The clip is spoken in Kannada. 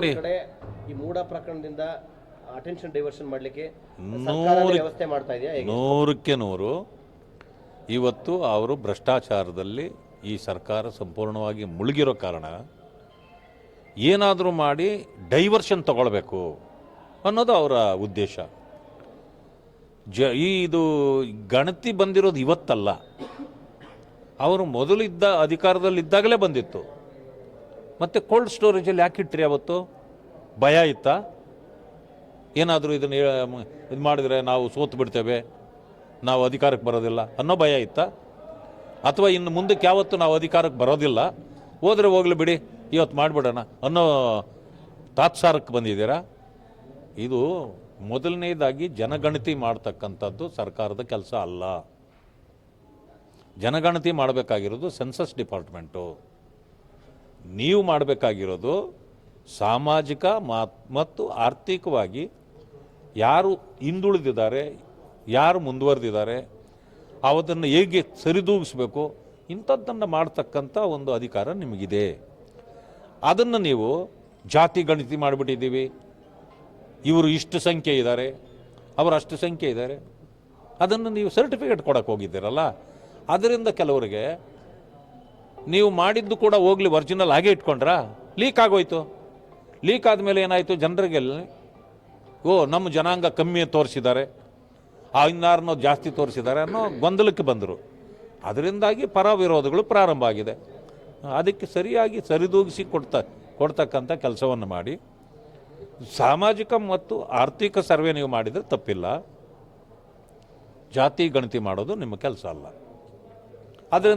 ಕಡೆ ಈ ಮೂಡ ಪ್ರಕರಣದಿಂದ ಅಟೆನ್ಷನ್ ಡೈವರ್ಷನ್ ಮಾಡ್ಲಿಕ್ಕೆ ವ್ಯವಸ್ಥೆ ಮಾಡ್ತಾ ಇದೆಯಾ? ನೂರಕ್ಕೆ ನೂರು. ಇವತ್ತು ಅವರು ಭ್ರಷ್ಟಾಚಾರದಲ್ಲಿ ಈ ಸರ್ಕಾರ ಸಂಪೂರ್ಣವಾಗಿ ಮುಳುಗಿರೋ ಕಾರಣ ಏನಾದರೂ ಮಾಡಿ ಡೈವರ್ಷನ್ ತಗೊಳ್ಬೇಕು ಅನ್ನೋದು ಅವರ ಉದ್ದೇಶ. ಜ ಈ ಇದು ಗಣತಿ ಬಂದಿರೋದು ಇವತ್ತಲ್ಲ. ಅವರು ಮೊದಲಿದ್ದ ಅಧಿಕಾರದಲ್ಲಿದ್ದಾಗಲೇ ಬಂದಿತ್ತು. ಮತ್ತು ಕೋಲ್ಡ್ ಸ್ಟೋರೇಜಲ್ಲಿ ಯಾಕೆ ಇಟ್ರಿ ಅವತ್ತು? ಭಯ ಇತ್ತಾ? ಏನಾದರೂ ಇದನ್ನು ಇದು ಮಾಡಿದರೆ ನಾವು ಸೋತು ಬಿಡ್ತೇವೆ, ನಾವು ಅಧಿಕಾರಕ್ಕೆ ಬರೋದಿಲ್ಲ ಅನ್ನೋ ಭಯ ಇತ್ತಾ? ಅಥವಾ ಇನ್ನು ಮುಂದಕ್ಕೆ ಯಾವತ್ತು ನಾವು ಅಧಿಕಾರಕ್ಕೆ ಬರೋದಿಲ್ಲ? ಹೋದರೆ ಹೋಗ್ಲಿ ಬಿಡಿ, ಇವತ್ತು ಮಾಡಿಬಿಡೋಣ ಅನ್ನೋ ತಾತ್ಸಾರಕ್ಕೆ ಬಂದಿದ್ದೀರಾ? ಇದು ಮೊದಲನೇದಾಗಿ ಜನಗಣತಿ ಮಾಡ್ತಕ್ಕಂಥದ್ದು ಸರ್ಕಾರದ ಕೆಲಸ ಅಲ್ಲ. ಜನಗಣತಿ ಮಾಡಬೇಕಾಗಿರೋದು ಸೆನ್ಸಸ್ ಡಿಪಾರ್ಟ್ಮೆಂಟು ನೀವು ಮಾಡಬೇಕಾಗಿರೋದು ಸಾಮಾಜಿಕ ಮಾತ್- ಮತ್ತು ಆರ್ಥಿಕವಾಗಿ ಯಾರು ಹಿಂದುಳಿದಿದ್ದಾರೆ, ಯಾರು ಮುಂದುವರೆದಿದ್ದಾರೆ, ಅವದನ್ನು ಹೇಗೆ ಸರಿದೂಗಿಸ್ಬೇಕು, ಇಂಥದ್ದನ್ನು ಮಾಡ್ತಕ್ಕಂಥ ಒಂದು ಅಧಿಕಾರ ನಿಮಗಿದೆ. ಅದನ್ನು ನೀವು ಜಾತಿ ಗಣಿತಿ ಮಾಡಿಬಿಟ್ಟಿದ್ದೀವಿ. ಇವರು ಇಷ್ಟು ಸಂಖ್ಯೆ ಇದ್ದಾರೆ, ಅವರು ಅಷ್ಟು ಸಂಖ್ಯೆ ಇದ್ದಾರೆ. ಅದನ್ನು ನೀವು ಸರ್ಟಿಫಿಕೇಟ್ ಕೊಡೋಕ್ಕೆ ಹೋಗಿದ್ದೀರಲ್ಲ. ಅದರಿಂದ ಕೆಲವರಿಗೆ ನೀವು ಮಾಡಿದ್ದು ಕೂಡ ಹೋಗ್ಲಿ ಒರಿಜಿನಲ್ ಹಾಗೆ ಇಟ್ಕೊಂಡ್ರಾ? ಲೀಕ್ ಆಗೋಯ್ತು. ಲೀಕ್ ಆದಮೇಲೆ ಏನಾಯಿತು? ಜನರಿಗೆ ಓ, ನಮ್ಮ ಜನಾಂಗ ಕಮ್ಮಿ ತೋರಿಸಿದ್ದಾರೆ. ಆ ಜಾಸ್ತಿ ತೋರಿಸಿದ್ದಾರೆ ಅನ್ನೋ ಗೊಂದಲಕ್ಕೆ ಬಂದರು. ಅದರಿಂದಾಗಿ ಪರ ವಿರೋಧಗಳು ಪ್ರಾರಂಭ ಆಗಿದೆ. ಅದಕ್ಕೆ ಸರಿಯಾಗಿ ಸರಿದೂಗಿಸಿ ಕೊಡ್ತಾ, ಕೊಡ್ತಕ್ಕಂಥ ಕೆಲಸವನ್ನು ಮಾಡಿ. ಸಾಮಾಜಿಕ ಮತ್ತು ಆರ್ಥಿಕ ಸರ್ವೆ ನೀವು ಮಾಡಿದರೆ ತಪ್ಪಿಲ್ಲ. ಜಾತಿ ಗಣತಿ ಮಾಡೋದು ನಿಮ್ಮ ಕೆಲಸ ಅಲ್ಲ. ಅದರಿಂದ